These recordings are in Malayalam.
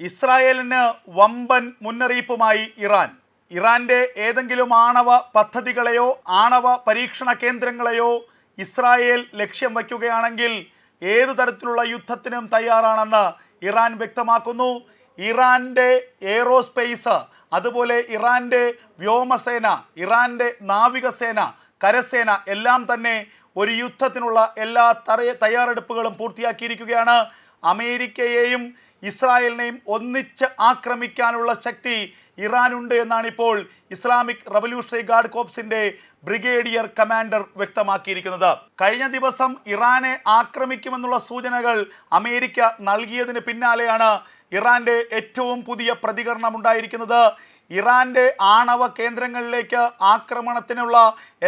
ഇസ്രായേലിന് വമ്പൻ മുന്നറിയിപ്പുമായി ഇറാൻ. ഇറാന്റെ ഏതെങ്കിലും ആണവ പദ്ധതികളെയോ ആണവ പരീക്ഷണ കേന്ദ്രങ്ങളെയോ ഇസ്രായേൽ ലക്ഷ്യം വയ്ക്കുകയാണെങ്കിൽ ഏതു തരത്തിലുള്ള യുദ്ധത്തിനും തയ്യാറാണെന്ന് ഇറാൻ വ്യക്തമാക്കുന്നു. ഇറാന്റെ എയ്റോസ്പേസ് അതുപോലെ ഇറാന്റെ വ്യോമസേന ഇറാന്റെ നാവികസേന കരസേന എല്ലാം തന്നെ ഒരു യുദ്ധത്തിനുള്ള എല്ലാ തറ- തയ്യാറെടുപ്പുകളും പൂർത്തിയാക്കിയിരിക്കുകയാണ്. അമേരിക്കയെയും ഇസ്രായേലിനെയും ഒന്നിച്ച് ആക്രമിക്കാനുള്ള ശക്തി ഇറാനുണ്ട് എന്നാണ് ഇപ്പോൾ ഇസ്ലാമിക് റവല്യൂഷണറി ഗാർഡ് കോപ്സിന്റെ ബ്രിഗേഡിയർ കമാൻഡർ വ്യക്തമാക്കിയിരിക്കുന്നത്. കഴിഞ്ഞ ദിവസം ഇറാനെ ആക്രമിക്കുമെന്നുള്ള സൂചനകൾ അമേരിക്ക നൽകിയതിന് പിന്നാലെയാണ് ഇറാന്റെ ഏറ്റവും പുതിയ പ്രതികരണം ഉണ്ടായിരിക്കുന്നത്. ഇറാന്റെ ആണവ കേന്ദ്രങ്ങളിലേക്ക് ആക്രമണത്തിനുള്ള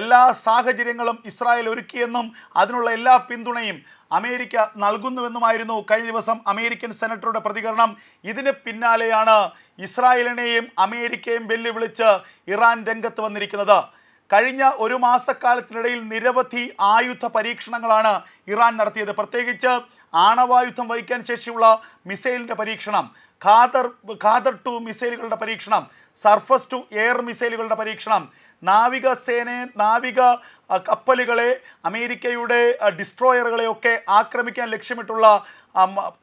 എല്ലാ സാഹചര്യങ്ങളും ഇസ്രായേൽ ഒരുക്കിയെന്നും അതിനുള്ള എല്ലാ പിന്തുണയും അമേരിക്ക നൽകുന്നുവെന്നുമായിരുന്നു കഴിഞ്ഞ ദിവസം അമേരിക്കൻ സെനറ്ററുടെ പ്രതികരണം. ഇതിന് പിന്നാലെയാണ് ഇസ്രായേലിനെയും അമേരിക്കയും വെല്ലുവിളിച്ച് ഇറാൻ രംഗത്ത് വന്നിരിക്കുന്നത്. കഴിഞ്ഞ ഒരു മാസക്കാലത്തിനിടയിൽ നിരവധി ആയുധ പരീക്ഷണങ്ങളാണ് ഇറാൻ നടത്തിയത്. പ്രത്യേകിച്ച് ആണവായുധം വഹിക്കാൻ ശേഷിയുള്ള മിസൈലിന്റെ പരീക്ഷണം ഖാദർ ഖാദർ ടു മിസൈലുകളുടെ പരീക്ഷണം സർഫസ് ടു എയർ മിസൈലുകളുടെ പരീക്ഷണം നാവിക സേന നാവിക കപ്പലുകളെ അമേരിക്കയുടെ ഡിസ്ട്രോയറുകളെയൊക്കെ ആക്രമിക്കാൻ ലക്ഷ്യമിട്ടുള്ള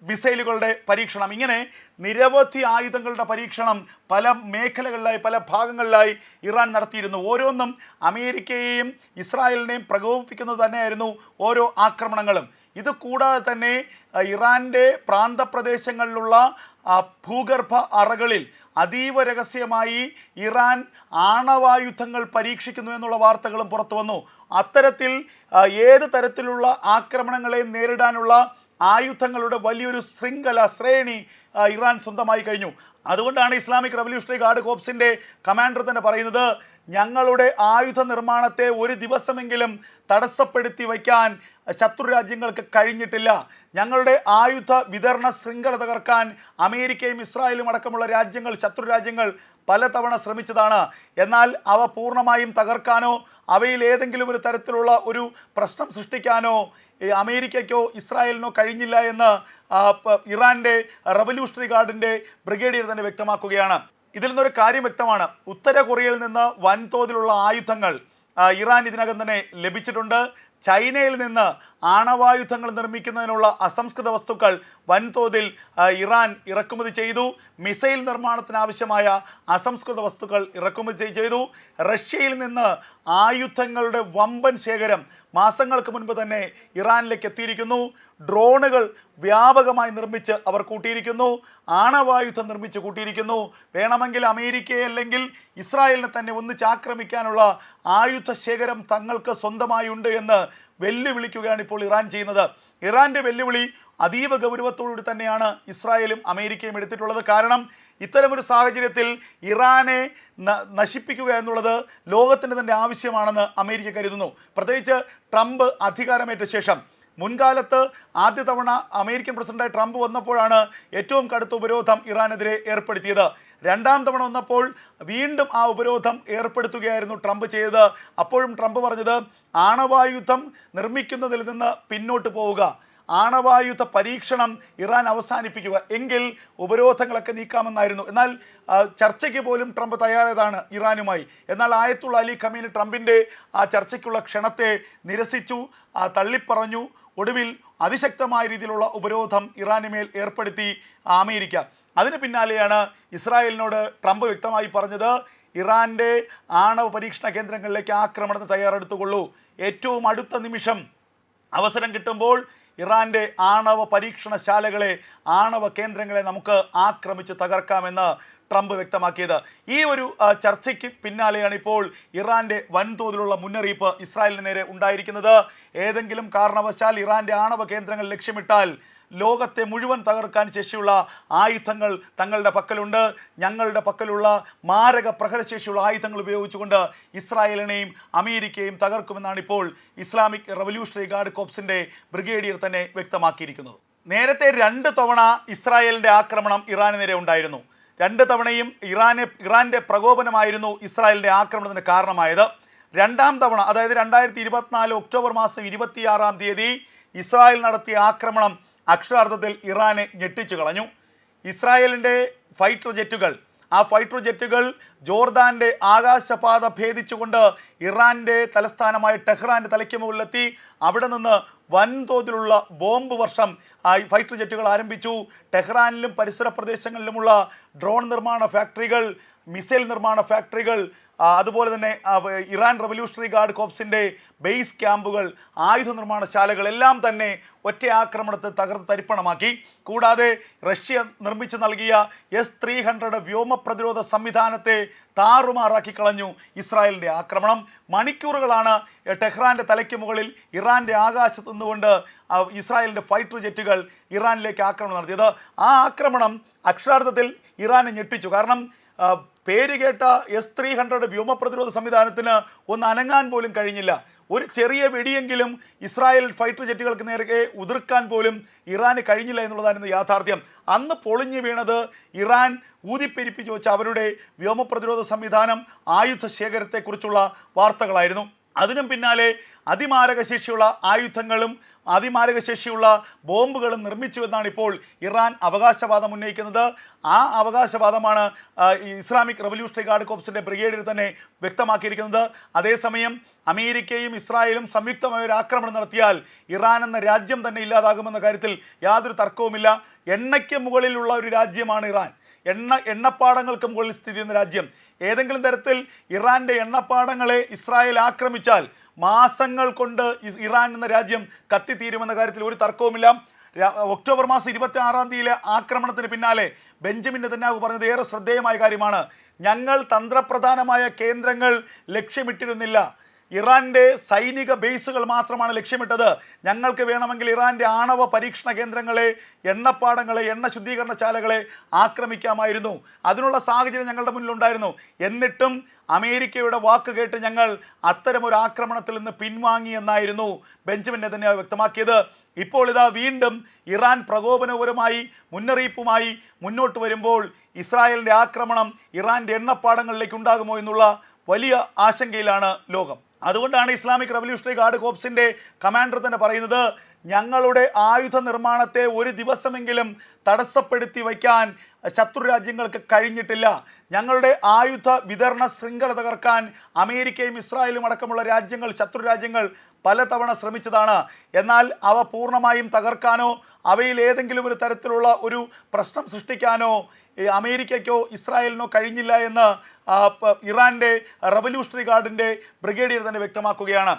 മിസൈലുകളുടെ പരീക്ഷണം. ഇങ്ങനെ നിരവധി ആയുധങ്ങളുടെ പരീക്ഷണം പല മേഖലകളിലായി പല ഭാഗങ്ങളിലായി ഇറാൻ നടത്തിയിരുന്നു. ഓരോന്നും അമേരിക്കയെയും ഇസ്രായേലിനെയും പ്രകോപിപ്പിക്കുന്നത് തന്നെയായിരുന്നു ഓരോ ആക്രമണങ്ങളും. ഇത് കൂടാതെ തന്നെ ഇറാന്റെ പ്രാന്തപ്രദേശങ്ങളിലുള്ള ഭൂഗർഭ അറകളിൽ അതീവ രഹസ്യമായി ഇറാൻ ആണവായുധങ്ങൾ പരീക്ഷിക്കുന്നു എന്നുള്ള വാർത്തകളും പുറത്തു വന്നു. അത്തരത്തിൽ ഏത് തരത്തിലുള്ള ആക്രമണങ്ങളെ നേരിടാനുള്ള ആയുധങ്ങളുടെ വലിയൊരു ശൃംഖല ശ്രേണി ഇറാൻ സ്വന്തമായി കഴിഞ്ഞു. അതുകൊണ്ടാണ് ഇസ്ലാമിക് റവല്യൂഷണറി ഗാർഡ് കോപ്സിന്റെ കമാൻഡർ തന്നെ പറയുന്നത് ഞങ്ങളുടെ ആയുധ നിർമ്മാണത്തെ ഒരു ദിവസമെങ്കിലും തടസ്സപ്പെടുത്തി വയ്ക്കാൻ ശത്രു രാജ്യങ്ങൾക്ക് കഴിഞ്ഞിട്ടില്ല. ഞങ്ങളുടെ ആയുധ വിതരണ ശൃംഖല തകർക്കാൻ അമേരിക്കയും ഇസ്രായേലും അടക്കമുള്ള രാജ്യങ്ങൾ ശത്രു രാജ്യങ്ങൾ പലതവണ ശ്രമിച്ചതാണ്. എന്നാൽ അവ പൂർണമായും തകർക്കാനോ അവയിൽ ഏതെങ്കിലും ഒരു തരത്തിലുള്ള ഒരു പ്രശ്നം സൃഷ്ടിക്കാനോ അമേരിക്കയ്ക്കോ ഇസ്രായേലിനോ കഴിഞ്ഞില്ല എന്ന് ഇറാന്റെ റവല്യൂഷണറി ഗാർഡിന്റെ ബ്രിഗേഡിയർ തന്നെ വ്യക്തമാക്കുകയാണ്. ഇതിൽ നിന്നൊരു കാര്യം വ്യക്തമാണ്. ഉത്തര കൊറിയയിൽ നിന്ന് വൻതോതിലുള്ള ആയുധങ്ങൾ ഇറാൻ ഇതിനകം തന്നെ ലഭിച്ചിട്ടുണ്ട്. ചൈനയിൽ നിന്ന് ആണവായുധങ്ങൾ നിർമ്മിക്കുന്നതിനുള്ള അസംസ്കൃത വസ്തുക്കൾ വൻതോതിൽ ഇറാൻ ഇറക്കുമതി ചെയ്തു. മിസൈൽ നിർമ്മാണത്തിനാവശ്യമായ അസംസ്കൃത വസ്തുക്കൾ ഇറക്കുമതി ചെയ്തു. റഷ്യയിൽ നിന്ന് ആയുധങ്ങളുടെ വമ്പൻ ശേഖരം മാസങ്ങൾക്ക് മുൻപ് തന്നെ ഇറാനിലേക്ക് എത്തിയിരിക്കുന്നു. ഡ്രോണുകൾ വ്യാപകമായി നിർമ്മിച്ച് അവർ കൂട്ടിയിരിക്കുന്നു. ആണവായുധം നിർമ്മിച്ച് കൂട്ടിയിരിക്കുന്നു. വേണമെങ്കിൽ അമേരിക്കയെ അല്ലെങ്കിൽ ഇസ്രായേലിനെ തന്നെ ഒന്നിച്ച് ആക്രമിക്കാനുള്ള ആയുധ ശേഖരം തങ്ങൾക്ക് സ്വന്തമായി ഉണ്ട് എന്ന് വെല്ലുവിളിക്കുകയാണ് ഇപ്പോൾ ഇറാൻ ചെയ്യുന്നത്. ഇറാന്റെ വെല്ലുവിളി അതീവ ഗൗരവത്തോടുകൂടി തന്നെയാണ് ഇസ്രായേലും അമേരിക്കയും എടുത്തിട്ടുള്ളത്. കാരണം ഇത്തരമൊരു സാഹചര്യത്തിൽ ഇറാനെ നശിപ്പിക്കുക എന്നുള്ളത് ലോകത്തിന്റെ തന്നെ ആവശ്യമാണെന്ന് അമേരിക്ക കരുതുന്നു. പ്രത്യേകിച്ച് ട്രംപ് അധികാരമേറ്റ ശേഷം മുൻകാലത്ത് ആദ്യ തവണ അമേരിക്കൻ പ്രസിഡന്റായി ട്രംപ് വന്നപ്പോഴാണ് ഏറ്റവും കടുത്ത ഉപരോധം ഇറാനെതിരെ ഏർപ്പെടുത്തിയത്. രണ്ടാം തവണ വന്നപ്പോൾ വീണ്ടും ആ ഉപരോധം ഏർപ്പെടുത്തുകയായിരുന്നു ട്രംപ് ചെയ്തത്. അപ്പോഴും ട്രംപ് പറഞ്ഞത് ആണവായുധം നിർമ്മിക്കുന്നതിൽ നിന്ന് പിന്നോട്ട് പോവുക. ആണവായുധ പരീക്ഷണം ഇറാൻ അവസാനിപ്പിക്കുക. എങ്കിൽ ഉപരോധങ്ങളൊക്കെ നീക്കാമെന്നായിരുന്നു. എന്നാൽ ചർച്ചയ്ക്ക് പോലും ട്രംപ് തയ്യാറായതാണ് ഇറാനുമായി. എന്നാൽ ആയത്തുള്ള അലി ഖമീൻ ട്രംപിന്റെ ആ ചർച്ചയ്ക്കുള്ള ക്ഷണത്തെ നിരസിച്ചു തള്ളിപ്പറഞ്ഞു ഒടുവിൽ അതിശക്തമായ രീതിയിലുള്ള ഉപരോധം ഇറാന് മേൽ ഏർപ്പെടുത്തി അമേരിക്ക. അതിന് പിന്നാലെയാണ് ഇസ്രായേലിനോട് ട്രംപ് വ്യക്തമായി പറഞ്ഞത് ഇറാന്റെ ആണവ പരീക്ഷണ കേന്ദ്രങ്ങളിലേക്ക് ആക്രമണത്തിന് തയ്യാറെടുത്തുകൊള്ളൂ. ഏറ്റവും അടുത്ത നിമിഷം അവസരം കിട്ടുമ്പോൾ ഇറാന്റെ ആണവ പരീക്ഷണശാലകളെ ആണവ കേന്ദ്രങ്ങളെ നമുക്ക് ആക്രമിച്ച് തകർക്കാമെന്ന് ട്രംപ് വ്യക്തമാക്കിയത്. ഈ ഒരു ചർച്ചയ്ക്ക് പിന്നാലെയാണ് ഇപ്പോൾ ഇറാന്റെ വൻതോതിലുള്ള മുന്നറിയിപ്പ് ഇസ്രായേലിന് നേരെ ഉണ്ടായിരിക്കുന്നത്. ഏതെങ്കിലും കാരണവശാൽ ഇറാന്റെ ആണവ കേന്ദ്രങ്ങൾ ലക്ഷ്യമിട്ടാൽ ലോകത്തെ മുഴുവൻ തകർക്കാൻ ശേഷിയുള്ള ആയുധങ്ങൾ തങ്ങളുടെ പക്കലുണ്ട്. ഞങ്ങളുടെ പക്കലുള്ള മാരക പ്രഹരശേഷിയുള്ള ആയുധങ്ങൾ ഉപയോഗിച്ചുകൊണ്ട് ഇസ്രായേലിനെയും അമേരിക്കയും തകർക്കുമെന്നാണ് ഇപ്പോൾ ഇസ്ലാമിക് റവല്യൂഷണറി ഗാർഡ് കോപ്സിന്റെ ബ്രിഗേഡിയർ തന്നെ വ്യക്തമാക്കിയിരിക്കുന്നത്. നേരത്തെ രണ്ട് തവണ ഇസ്രായേലിന്റെ ആക്രമണം ഇറാന് നേരെ ഉണ്ടായിരുന്നു. രണ്ട് തവണയും ഇറാനെ ഇറാന്റെ പ്രകോപനമായിരുന്നു ഇസ്രായേലിന്റെ ആക്രമണത്തിന് കാരണമായത്. രണ്ടാം തവണ അതായത് രണ്ടായിരത്തി ഇരുപത്തിനാല് ഒക്ടോബർ മാസം ഇരുപത്തിയാറാം തീയതി ഇസ്രായേൽ നടത്തിയ ആക്രമണം അക്ഷരാർത്ഥത്തിൽ ഇറാനെ ഞെട്ടിച്ചു കളഞ്ഞു. ഇസ്രായേലിന്റെ ഫൈറ്റർ ജെറ്റുകൾ ആ ഫൈറ്റർ ജെറ്റുകൾ ജോർദാന്റെ ആകാശപാത ഭേദിച്ചുകൊണ്ട് ഇറാന്റെ തലസ്ഥാനമായ ടെഹ്റാന്റെ തലയ്ക്ക് മുകളിലെത്തി. അവിടെ നിന്ന് വൻതോതിലുള്ള ബോംബ് വർഷം ആ ഫൈറ്റർ ജെറ്റുകൾ ആരംഭിച്ചു. ടെഹ്റാനിലും പരിസര പ്രദേശങ്ങളിലുമുള്ള ഡ്രോൺ നിർമ്മാണ ഫാക്ടറികൾ മിസൈൽ നിർമ്മാണ ഫാക്ടറികൾ അതുപോലെ തന്നെ ഇറാൻ റവല്യൂഷണറി ഗാർഡ് കോപ്സിന്റെ ബേസ് ക്യാമ്പുകൾ ആയുധ നിർമ്മാണശാലകൾ എല്ലാം തന്നെ ഒറ്റ ആക്രമണത്തെ തകർത്ത് തരിപ്പണമാക്കി. കൂടാതെ റഷ്യ നിർമ്മിച്ചു നൽകിയ എസ് ത്രീ ഹൺഡ്രഡ് വ്യോമ പ്രതിരോധ സംവിധാനത്തെ താറുമാറാക്കി കളഞ്ഞു ഇസ്രായേലിന്റെ ആക്രമണം. മണിക്കൂറുകളാണ് ടെഹ്റാന്റെ തലയ്ക്ക് മുകളിൽ ഇറാന്റെ ആകാശത്ത് നിന്നുകൊണ്ട് ഇസ്രായേലിന്റെ ഫൈറ്റർ ജെറ്റുകൾ ഇറാനിലേക്ക് ആക്രമണം നടത്തിയത്. ആ ആക്രമണം അക്ഷരാർത്ഥത്തിൽ ഇറാനെ ഞെട്ടിച്ചു. കാരണം പേര് കേട്ട എസ് ത്രീ ഹൺഡ്രഡ് വ്യോമ പ്രതിരോധ സംവിധാനത്തിന് ഒന്ന് അനങ്ങാൻ പോലും കഴിഞ്ഞില്ല. ഒരു ചെറിയ വെടിയെങ്കിലും ഇസ്രായേൽ ഫൈറ്റർ ജെറ്റുകൾക്ക് നേരെ ഉതിർക്കാൻ പോലും ഇറാന് കഴിഞ്ഞില്ല എന്നുള്ളതായിരുന്നു യാഥാർത്ഥ്യം. അന്ന് പൊളിഞ്ഞു വീണത് ഇറാൻ ഊതിപ്പെരിപ്പിച്ചു വെച്ച അവരുടെ വ്യോമ പ്രതിരോധ സംവിധാനം ആയുധ ശേഖരത്തെക്കുറിച്ചുള്ള വാർത്തകളായിരുന്നു. അതിനും പിന്നാലെ അതിമാരക ശേഷിയുള്ള ആയുധങ്ങളും അതിമാരക ശേഷിയുള്ള ബോംബുകളും നിർമ്മിച്ചു എന്നാണ് ഇപ്പോൾ ഇറാൻ അവകാശവാദം ഉന്നയിക്കുന്നത്. ആ അവകാശവാദമാണ് ഇസ്ലാമിക് റവല്യൂഷണറി ഗാർഡ് കോപ്സിന്റെ ബ്രിഗേഡിൽ തന്നെ വ്യക്തമാക്കിയിരിക്കുന്നത്. അതേസമയം അമേരിക്കയും ഇസ്രായേലും സംയുക്തമായ ഒരു ആക്രമണം നടത്തിയാൽ ഇറാൻ എന്ന രാജ്യം തന്നെ ഇല്ലാതാകുമെന്ന കാര്യത്തിൽ യാതൊരു തർക്കവുമില്ല. എണ്ണയ്ക്ക് മുകളിലുള്ള ഒരു രാജ്യമാണ് ഇറാൻ. എണ്ണ എണ്ണപ്പാടങ്ങൾക്ക് മുകളിൽ സ്ഥിതി ചെയ്യുന്ന രാജ്യം. ഏതെങ്കിലും തരത്തിൽ ഇറാന്റെ എണ്ണപ്പാടങ്ങളെ ഇസ്രായേൽ ആക്രമിച്ചാൽ മാസങ്ങൾ കൊണ്ട് ഇറാൻ എന്ന രാജ്യം കത്തിത്തീരുമെന്ന കാര്യത്തിൽ ഒരു തർക്കവുമില്ല. ഒക്ടോബർ മാസം ഇരുപത്തി ആറാം തീയതിയിലെ ആക്രമണത്തിന് പിന്നാലെ ബെഞ്ചമിൻ നെതന്യാഹു പറഞ്ഞത് ഏറെ ശ്രദ്ധേയമായ കാര്യമാണ്. ഞങ്ങൾ തന്ത്രപ്രധാനമായ കേന്ദ്രങ്ങൾ ലക്ഷ്യമിട്ടിരുന്നില്ല. ഇറാന്റെ സൈനിക ബേസുകൾ മാത്രമാണ് ലക്ഷ്യമിട്ടത്. ഞങ്ങൾക്ക് വേണമെങ്കിൽ ഇറാന്റെ ആണവ പരീക്ഷണ കേന്ദ്രങ്ങളെ എണ്ണപ്പാടങ്ങളെ എണ്ണ ശുദ്ധീകരണശാലകളെ ആക്രമിക്കാമായിരുന്നു. അതിനുള്ള സാഹചര്യം ഞങ്ങളുടെ മുന്നിലുണ്ടായിരുന്നു. എന്നിട്ടും അമേരിക്കയുടെ വാക്ക് കേട്ട് ഞങ്ങൾ അത്തരമൊരു ആക്രമണത്തിൽ നിന്ന് പിൻവാങ്ങി എന്നായിരുന്നു ബെഞ്ചമിൻ നെതന്യാഹു വ്യക്തമാക്കിയത്. ഇപ്പോൾ ഇതാ വീണ്ടും ഇറാൻ പ്രകോപനപരമായി മുന്നറിയിപ്പുമായി മുന്നോട്ട് വരുമ്പോൾ ഇസ്രായേലിന്റെ ആക്രമണം ഇറാന്റെ എണ്ണപ്പാടങ്ങളിലേക്ക് ഉണ്ടാകുമോ എന്നുള്ള വലിയ ആശങ്കയിലാണ് ലോകം. അതുകൊണ്ടാണ് ഇസ്ലാമിക് റവല്യൂഷണറി ഗാർഡ് കോപ്സിന്റെ കമാൻഡർ തന്നെ പറയുന്നത് ഞങ്ങളുടെ ആയുധ നിർമ്മാണത്തെ ഒരു ദിവസമെങ്കിലും തടസ്സപ്പെടുത്തി വയ്ക്കാൻ ശത്രു രാജ്യങ്ങൾക്ക് കഴിഞ്ഞിട്ടില്ല. ഞങ്ങളുടെ ആയുധ വിതരണ ശൃംഖല തകർക്കാൻ അമേരിക്കയും ഇസ്രായേലും അടക്കമുള്ള രാജ്യങ്ങൾ ശത്രു രാജ്യങ്ങൾ പലതവണ ശ്രമിച്ചതാണ്. എന്നാൽ അവ പൂർണമായും തകർക്കാനോ അവയിൽ ഏതെങ്കിലും ഒരു തരത്തിലുള്ള ഒരു പ്രശ്നം സൃഷ്ടിക്കാനോ അമേരിക്കയ്ക്കോ ഇസ്രായേലിനോ കഴിഞ്ഞില്ല എന്ന് ഇറാന്റെ റവല്യൂഷണറി ഗാർഡിന്റെ ബ്രിഗേഡിയർ തന്നെ വ്യക്തമാക്കുകയാണ്.